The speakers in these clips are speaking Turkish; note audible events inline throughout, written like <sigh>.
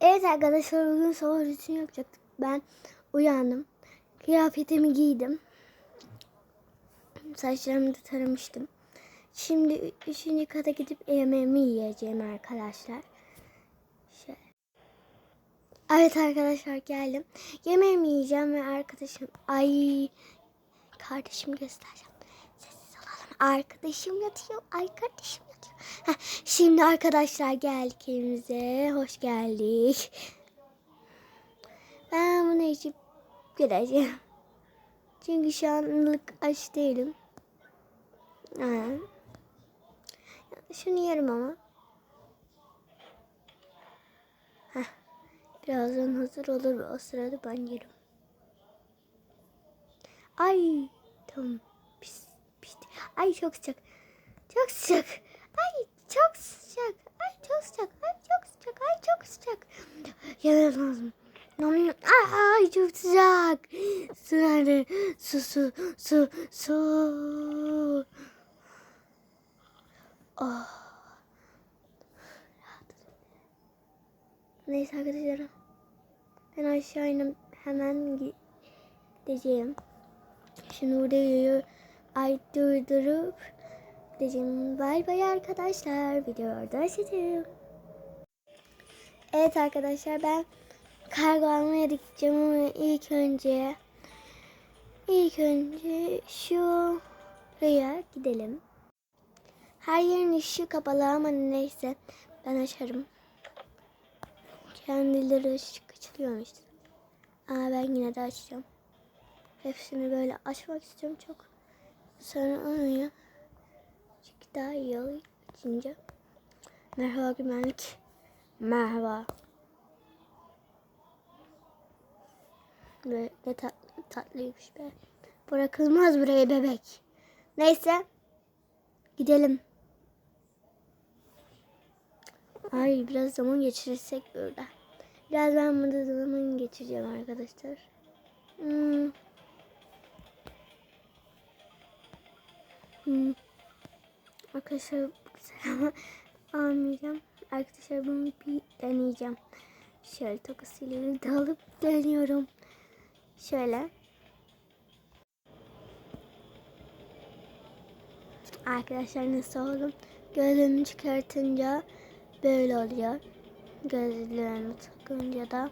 Evet arkadaşlar bugün sabah rutin yapacaktık. Ben uyandım. Kıyafetimi giydim. Saçlarımı da taramıştım. Şimdi üçüncü kata gidip yemeğimi yiyeceğim arkadaşlar. Şöyle. Evet arkadaşlar geldim. Yemeğimi yiyeceğim ve arkadaşım ay kardeşimi göstereceğim. Sessiz olalım. Arkadaşım yatıyor. Ay kardeşim. Şimdi arkadaşlar geldik evimize. Hoş geldik. Ben bunu içip gideceğim. Çünkü şu anlık aç değilim. Şunu yerim ama. Birazdan hazır olur ve o sırada ben yerim. Ay tamam. Pis, pis. Ay çok sıcak. Çok sıcak. Ay çok sıcak. Ay çok sıcak. Ay çok sıcak. Ay çok sıcak. Yemem lazım. Ay çok sıcak. Su nerede? Su su su su. Oh. Neyse arkadaşlar. Ben aşağı inip hemen gideceğim. Şimdi videoyu ay durdurup gideceğim. Bay bay arkadaşlar. Videoyu orada açacağım. Evet arkadaşlar ben kargo almaya gideceğim ama ilk önce ilk önce şuraya gidelim. Her yerin ışığı kapalı ama neyse ben açarım. Kendileri ışık açılıyormuş. Aa ben yine de açacağım. Hepsini böyle açmak istiyorum çok. Sonra onu daha iyi oluyor açınca. Merhaba güvenlik. Merhaba. Ve ne tatlı, tatlıymış be. Bırakılmaz buraya bebek. Neyse. Gidelim. Ay biraz zaman geçirirsek burada. Biraz ben burada zaman geçireceğim arkadaşlar. Hmm. Hmm. Arkadaşlar bu güzel ama almayacağım. Arkadaşlar bunu bir deneyeceğim. Şöyle tokasıyla da alıp deniyorum. Şöyle. Arkadaşlar nasıl oldu? Gözlüğümü çıkartınca böyle oluyor. Gözlüğümü takınca da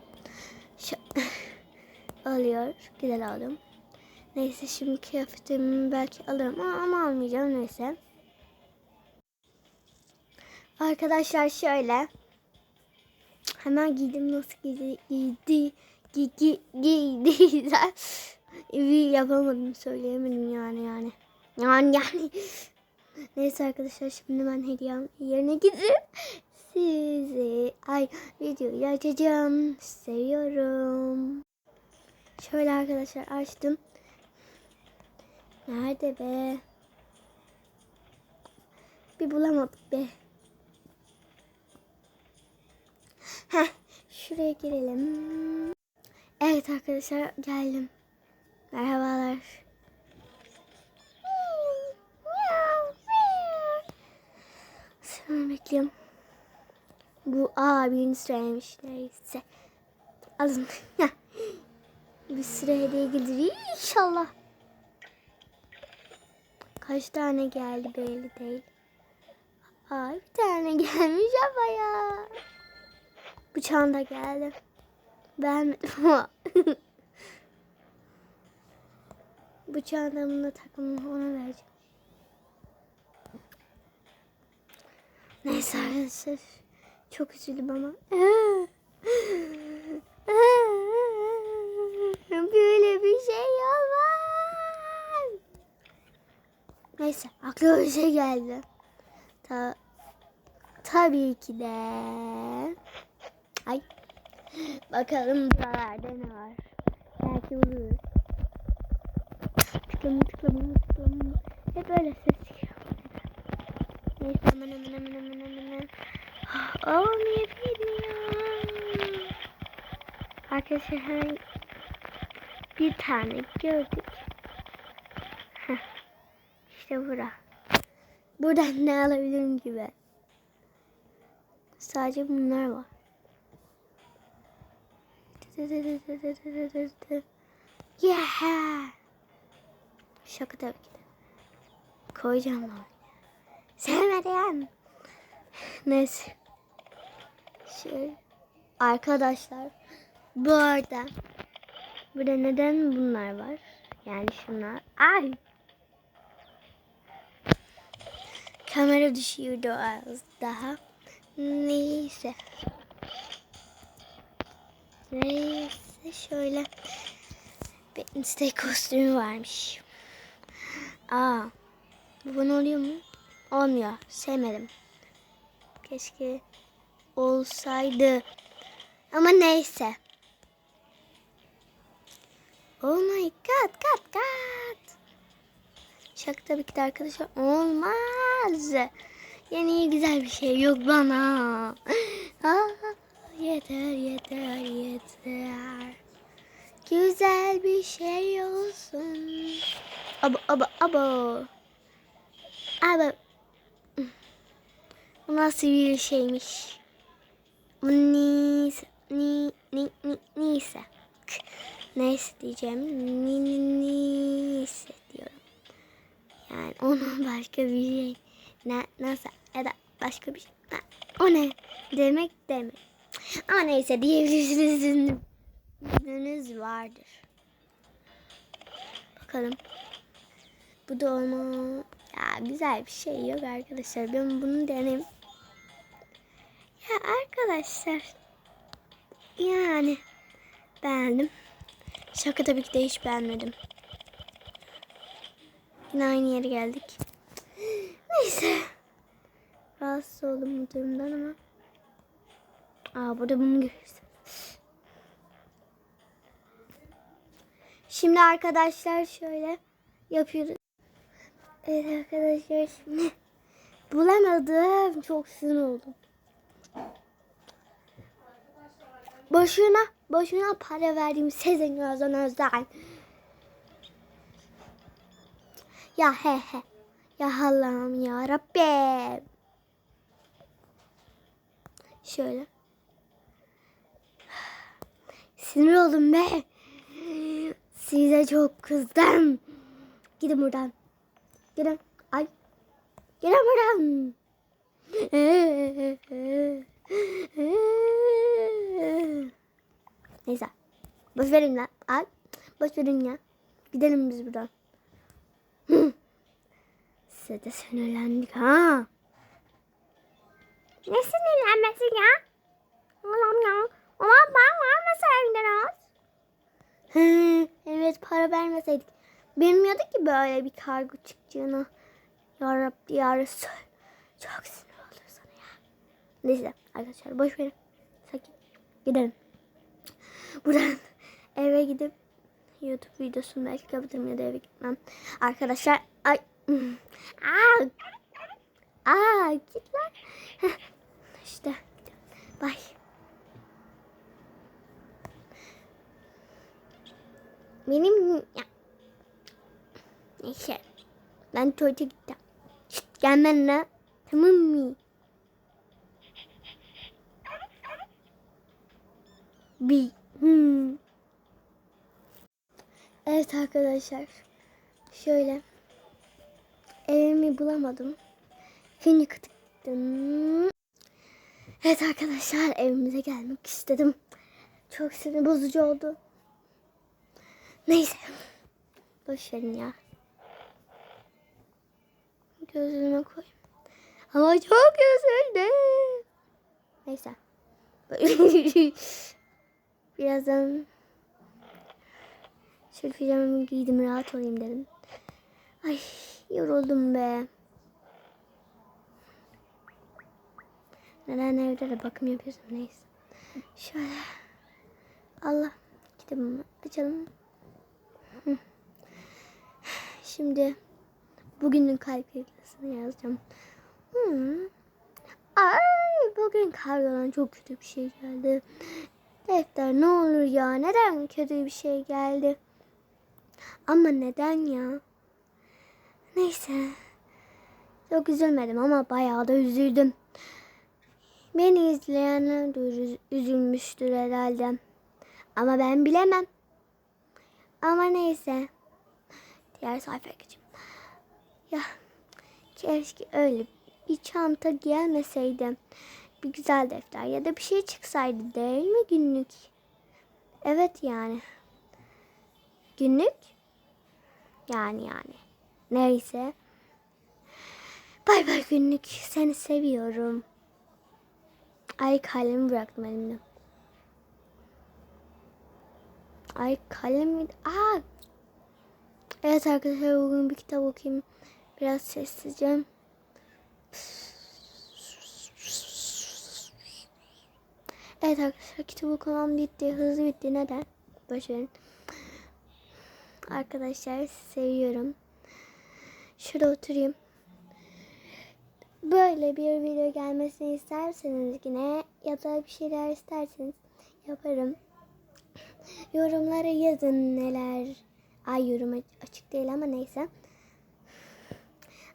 <laughs> oluyor. Güzel aldım. Neyse şimdi kıyafetimi belki alırım ama, ama almayacağım neyse. Arkadaşlar şöyle. Hemen giydim nasıl giydi giydi giydi giydi <laughs> yapamadım söyleyemedim yani yani. Yani yani. <laughs> Neyse arkadaşlar şimdi ben hediyem yerine gidip sizi ay videoyu açacağım. Seviyorum. Şöyle arkadaşlar açtım. Nerede be? Bir bulamadık be. Heh, şuraya girelim. Evet arkadaşlar geldim. Merhabalar. Sonra bekliyorum. Bu abinin sıraymış neyse. Alın. <laughs> bir sıra hediye gelir inşallah. Kaç tane geldi belli değil. Aa, bir tane gelmiş ama ya. Bıçağın da geldi. Beğenmedim ama. <laughs> Bıçağın da bunu takımını ona vereceğim. Neyse arkadaşlar. Çok üzüldüm ama. <laughs> Böyle bir şey olmaz. Neyse aklıma bir şey geldi. Ta tabii ki de. Bakalım buralarda ne var. Belki buluruz. Tıklama tıklama tıklama. Hep böyle ses çıkıyor. Neyse hemen hemen hemen hemen. Oh niye bilmiyorum. Arkadaşlar hemen bir tane gördük. Heh. İşte bura. Buradan ne alabilirim ki ben? Sadece bunlar var. Yeah. Şaka tabii ki de. Koyacağım lan. Sevmedim. Neyse. Şöyle. Arkadaşlar. Bu arada. Burada neden bunlar var? Yani şunlar. Ay. Kamera düşüyordu az daha. Neyse. Neyse şöyle. Benim steak kostümü varmış. Aa. Bu bana oluyor mu? Olmuyor. Sevmedim. Keşke olsaydı. Ama neyse. Oh my god, god, god. Şaka tabii ki de arkadaşlar olmaz. Yeni güzel bir şey yok bana. <laughs> Aa, yeter, yeter, yeter. Güzel bir şey olsun. Abo, abo, abo. Abo. Bu nasıl bir şeymiş? Bu neyse, ni, ni, ni, neyse. Neyse diyeceğim. Ni, ni, neyse diyorum. Yani onun başka bir şey. Ne, nasıl ya da başka bir şey. Ha, o ne? Demek demek. Ama neyse diyebilirsiniz. Ününüz vardır. Bakalım. Bu da olma. Ya güzel bir şey yok arkadaşlar. Ben bunu deneyim. Ya arkadaşlar. Yani beğendim. Şaka tabii ki de hiç beğenmedim. Yine aynı yere geldik. <gasps> Neyse. Rahatsız oldum bu durumdan ama. Aa burada bunu görürsün. Şimdi arkadaşlar şöyle yapıyoruz. Evet arkadaşlar şimdi bulamadım. Çok sinir oldum. Boşuna, boşuna para verdim sizin yüzünüzden. Ya he he. Ya Allah'ım ya Rabbim. Şöyle. Sinir oldum be. Size çok kızdım. Gidin buradan. Gidin. Ay. Gidin buradan. Neyse. Boş verin lan. Ay. Boş verin ya. Gidelim biz buradan. Size de sinirlendik ha. Ne sinirlenmesi ya? Allah'ım ya. Ama ben vermeseydiniz. Evet para vermeseydik. Bilmiyorduk ki böyle bir kargo çıkacağını. Ya Rabbi ya Resul. Çok sinir oldum sana ya. Neyse arkadaşlar boş verin. Sakin. Gidelim. Buradan eve gidip YouTube videosunu belki kapatırım ya da eve gitmem. Arkadaşlar ay. Aa. Aa git lan. İşte. Bye. Benim. Neyse. Ben tuvalete gittim. Şşt, gel benimle. Tamam mı? Bir. Hmm. Evet arkadaşlar. Şöyle. Evimi bulamadım. Fini gittim. Evet arkadaşlar evimize gelmek istedim. Çok sinir bozucu oldu. Neyse. Boş verin ya. Gözüme koy. Ama çok üzüldüm. Neyse. <laughs> Birazdan şöyle pijamamı giydim rahat olayım dedim. Ay yoruldum be. Neden evde de bakım yapıyorsun neyse. Şöyle. Allah. Kitabımı açalım. Şimdi bugünün kalp yazısını yazacağım. Hmm. Ay bugün kargodan çok kötü bir şey geldi. Defter ne olur ya neden kötü bir şey geldi? Ama neden ya? Neyse. Çok üzülmedim ama bayağı da üzüldüm. Beni izleyenler de üz- üzülmüştür herhalde. Ama ben bilemem. Ama neyse. Diğer sayfaya. Ya keşke öyle bir çanta gelmeseydi. Bir güzel defter ya da bir şey çıksaydı değil mi günlük? Evet yani. Günlük? Yani yani. Neyse. Bay bay günlük. Seni seviyorum. Ay kalemi bıraktım elimde. Ay kalemi... Aa! Evet arkadaşlar bugün bir kitap okuyayım. Biraz sessizce. Evet arkadaşlar kitap okumam bitti. Hızlı bitti. Neden? Boşverin. Arkadaşlar seviyorum. Şurada oturayım. Böyle bir video gelmesini isterseniz yine ya da bir şeyler isterseniz yaparım. Yorumlara yazın neler. Ay yorum açık değil ama neyse.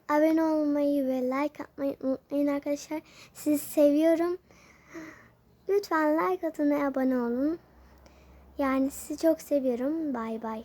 Abone olmayı ve like atmayı unutmayın arkadaşlar. Sizi seviyorum. Lütfen like atın ve abone olun. Yani sizi çok seviyorum. Bay bay.